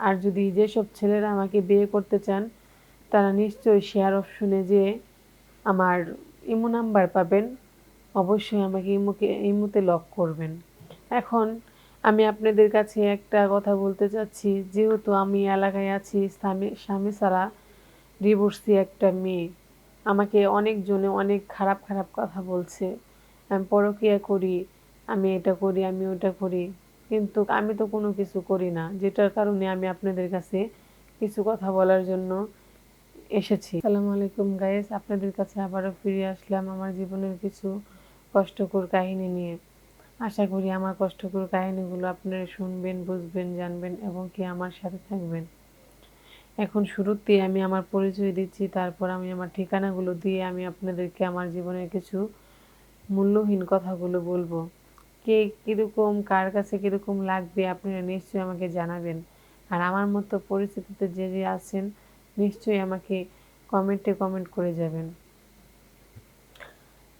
আর যদি যেসব ছেলেরা আমাকে বিয়ে করতে চান, তারা নিশ্চয়ই শেয়ার অপশনে যে আমার ইমো নাম্বার পাবেন। অবশ্যই আমাকে ইমোকে, ইমোতে লক করবেন। এখন আমি আপনাদের কাছে একটা কথা বলতে চাচ্ছি। যেহেতু আমি এলাকায় আছি, স্বামী স্বামী ছাড়া ডিভোর্সি একটা মেয়ে। আমাকে অনেকজনে অনেক খারাপ খারাপ কথা বলছে। আমি পরকিয়া করি, আমি এটা করি, আমি ওটা করি। কিন্তু আমি তো কোনো কিছু করি না, যেটার কারণে আমি আপনাদের কাছে কিছু কথা বলার জন্য এসেছি। সালামু আলাইকুম গাইস আপনাদের কাছে আবারও ফিরে আসলাম আমার জীবনের কিছু কষ্টকর কাহিনী নিয়ে। আশা করি আমার কষ্টকর কাহিনীগুলো আপনারা শুনবেন, বুঝবেন, জানবেন এবং কি আমার সাথে থাকবেন। এখন শুরুতে আমি আমার পরিচয় দিচ্ছি, তারপর আমি আমার ঠিকানাগুলো দিয়ে আমি আপনাদেরকে আমার জীবনের কিছু মূল্যহীন কথাগুলো বলব। কে কীরকম, কার কাছে কীরকম লাগবে আপনারা নিশ্চয়ই আমাকে জানাবেন। আর আমার মতো পরিস্থিতিতে যে যে আছেন, নিশ্চয়ই আমাকে কমেন্টে কমেন্ট করে যাবেন।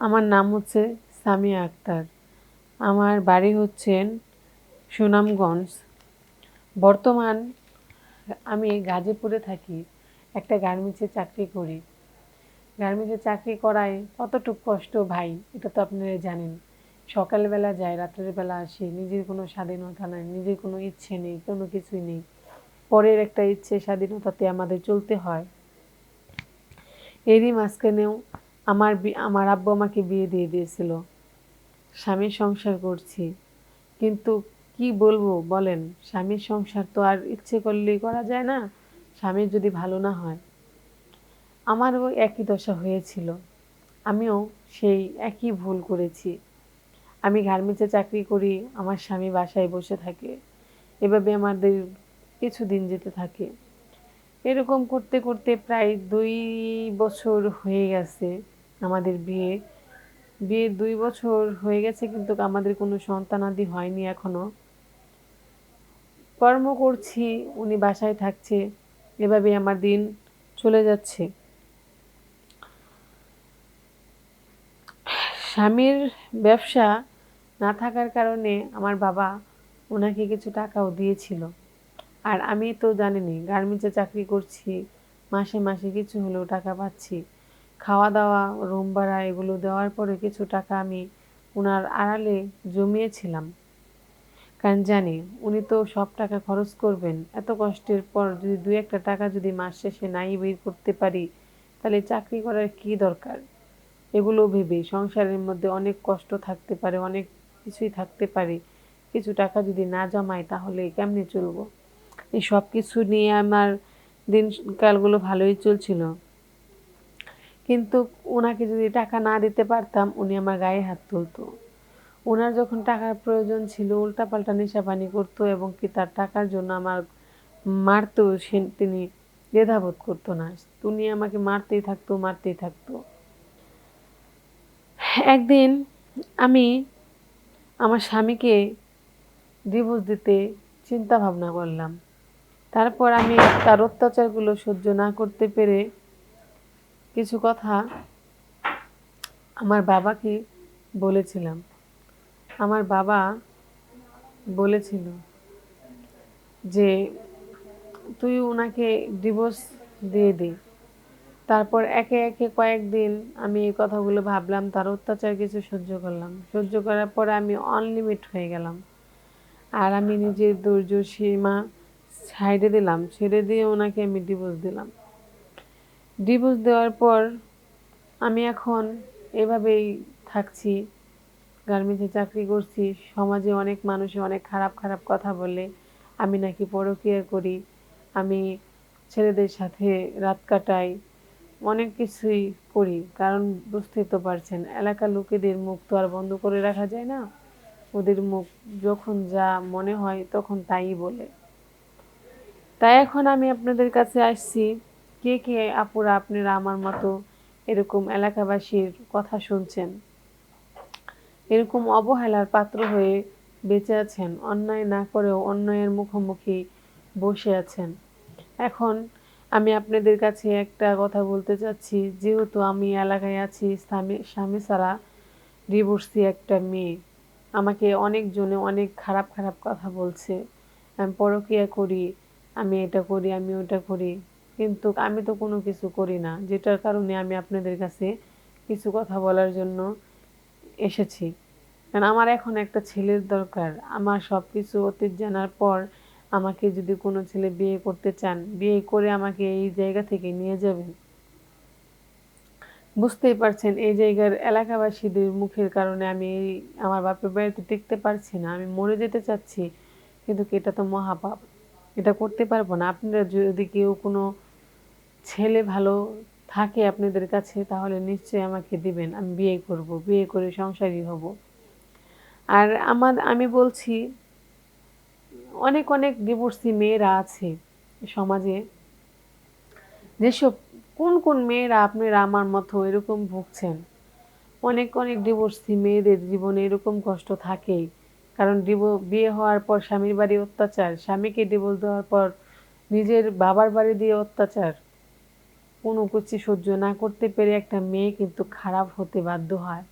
আমার নাম হচ্ছে সামিয়া আক্তার। আমার বাড়ি হচ্ছেন সুনামগঞ্জ। বর্তমান আমি গাজীপুরে থাকি, একটা গার্মেন্টসে চাকরি করি। গার্মেন্টসে চাকরি করায় কতটুকু কষ্ট ভাই, এটা তো আপনারা জানেন। সকালবেলা যায় রাত্রের বেলা আসি, নিজের কোনো স্বাধীনতা নাই, নিজের কোনো ইচ্ছে নেই, কোনো কিছুই নেই। পরের একটা ইচ্ছে স্বাধীনতাতে আমাদের চলতে হয়। এরই মাঝখানেও আমার আমার আব্বু আমাকে বিয়ে দিয়ে দিয়েছিল। স্বামীর সংসার করছি। কিন্তু কি বলব বলেন, স্বামীর সংসার তো আর ইচ্ছে করলেই করা যায় না, স্বামীর যদি ভালো না হয়। আমারও একই দশা হয়েছিল। আমিও সেই একই ভুল করেছি। আমি গার্মেন্টসে চাকরি করি, আমার স্বামী বাসায় বসে থাকে, এভাবে আমাদের কিছু দিন যেতে থাকে। এরকম করতে করতে প্রায় দুই বছর হয়ে গেছে আমাদের বিয়ে। বিয়ে দুই বছর হয়ে গেছে কিন্তু আমাদের কোনো সন্তানাদি হয়নি এখনও। কর্ম করছি, উনি বাসায় থাকছে, এভাবে আমার দিন চলে যাচ্ছে। স্বামীর ব্যবসা না থাকার কারণে আমার বাবা ওনাকে কিছু টাকাও দিয়েছিল। আর আমি তো জানিনি, গার্মেন্টসে চাকরি করছি, মাসে মাসে কিছু হলেও টাকা পাচ্ছি। খাওয়া দাওয়া রুম ভাড়া এগুলো দেওয়ার পরে কিছু টাকা আমি ওনার আড়ালে জমিয়েছিলাম। কারণ জানি, উনি তো সব টাকা খরচ করবেন। এত কষ্টের পর যদি দু একটা টাকা যদি মাস শেষে নাই বের করতে পারি, তাহলে চাকরি করার কি দরকার? এগুলো ভেবে সংসারের মধ্যে অনেক কষ্ট থাকতে পারে, অনেক কিছুই থাকতে পারে। কিছু টাকা যদি না জমাই তাহলে কেমনে চলবো? এই সব কিছু নিয়ে আমার দিনকালগুলো ভালোই চলছিল। কিন্তু ওনাকে যদি টাকা না দিতে পারতাম, উনি আমার গায়ে হাত তুলতো। ওনার যখন টাকার প্রয়োজন ছিল, উল্টাপাল্টা নেশাপানি করতো এবং কি তার টাকার জন্য আমার মারতো সে তিনি দ্বেধাবোধ করতো না। উনি আমাকে মারতেই থাকতো মারতেই থাকতো। একদিন আমি আমার স্বামীকে ডিভোর্স দিতে চিন্তা ভাবনা করলাম। তারপর আমি তার অত্যাচারগুলো সহ্য না করতে পেরে কিছু কথা আমার বাবাকে বলেছিলাম। আমার বাবা বলেছিল যে, তুই ওনাকে ডিভোর্স দিয়ে দে। তারপর একে একে কয়েকদিন আমি এই কথাগুলো ভাবলাম, তার অত্যাচার কিছু সহ্য করলাম। সহ্য করার পরে আমি অনলিমিট হয়ে গেলাম। আর আমি নিজের ধৈর্য সীমা সাইডে দিলাম, ছেড়ে দিয়ে ওনাকে আমি ডিভোর্স দিলাম। ডিভোর্স দেওয়ার পর আমি এখন এভাবেই থাকছি, গার্মেন্টসে চাকরি করছি, সমাজে অনেক মানুষে অনেক খারাপ খারাপ কথা বলে, আমি নাকি পরকীয়া করি, আমি ছেলেদের সাথে রাত কাটাই অনেক কিছুই করি, কারণ বুঝতেই তো পারছেন, এলাকার লোকেদের মুখ তো আর বন্ধ করে রাখা যায় না। ওদের মুখ যখন যা মনে হয় তখন তাই বলে। তাই এখন আমি আপনাদের কাছে আসছি, কে কে আপুরা আপনারা আমার মতো এরকম এলাকাবাসীর কথা শুনছেন? এরকম অবহেলার পাত্র হয়ে বেঁচে আছেন, অন্যায় না করেও অন্যায়ের মুখোমুখি বসে আছেন। এখন আমি আপনাদের কাছে একটা কথা বলতে চাচ্ছি। যেহেতু আমি এলাকায় আছি, স্বামী স্বামী ছাড়া ডিভোর্সি একটা মেয়ে। আমাকে অনেকজনে অনেক খারাপ খারাপ কথা বলছে। আমি পরকিয়া করি, আমি এটা করি, আমি ওটা করি। কিন্তু আমি তো কোনো কিছু করি না, যেটার কারণে আমি আপনাদের কাছে কিছু কথা বলার জন্য এসেছি। কারণ আমার এখন একটা ছেলের দরকার। আমার সব কিছু অতীত জানার পর আমাকে যদি কোনো ছেলে বিয়ে করতে চান, বিয়ে করে আমাকে এই জায়গা থেকে নিয়ে যাবেন। বুঝতেই পারছেন, এই জায়গার এলাকাবাসীদের মুখের কারণে আমি আমার বাপের বাড়িতে টিকতে পারছি না, আমি মরে যেতে চাচ্ছি, কিন্তু এটা তো মহাপাপ। এটা করতে পারব না। আপনারা যদি কেউ কোনো ছেলে ভালো থাকে আপনাদের কাছে, তাহলে নিশ্চয়ই আমাকে দিবেন, আমি বিয়ে করব, বিয়ে করে সংসারী হব। আর আমার, আমি বলছি অনেক অনেক ডিভোর্সি মেয়েরা আছে সমাজে। যেসব, কোন কোন মেয়েরা আপনারা আমার মতো এরকম ভুগছেন? অনেক অনেক ডিভোর্সি মেয়েদের জীবনে এরকম কষ্ট থাকেই। কারণ বিয়ে হওয়ার পর স্বামীর বাড়ি অত্যাচার, স্বামীকে ডিভোর্স দেওয়ার পর নিজের বাবার বাড়ি দিয়ে অত্যাচার। কোনো কিছু সহ্য না করতে পেরে একটা মেয়ে কিন্তু খারাপ হতে বাধ্য হয়।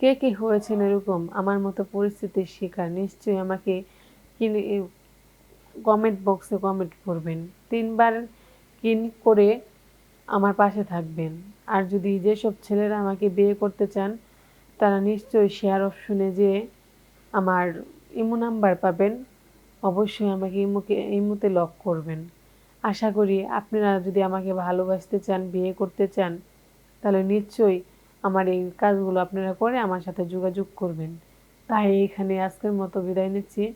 কে কে হয়েছেন এরকম? আমার মতো পরিস্থিতির শিকার নিশ্চয়ই আমাকে কিনে কমেন্ট বক্সে কমেন্ট করবেন। তিনবার কিন করে আমার পাশে থাকবেন। আর যদি যেসব ছেলেরা আমাকে বিয়ে করতে চান, তারা নিশ্চয়ই শেয়ার অপশনে যে আমার ইমো নাম্বার পাবেন। অবশ্যই আমাকে ইমোকে, ইমোতে লক করবেন। আশা করি আপনারা যদি আমাকে ভালোবাসতে চান, বিয়ে করতে চান, তাহলে নিশ্চয়ই আমার এই কাজগুলো আপনারা করে আমার সাথে যোগাযোগ করবেন। তাই এখানে আজকের মতো বিদায় নিচ্ছি।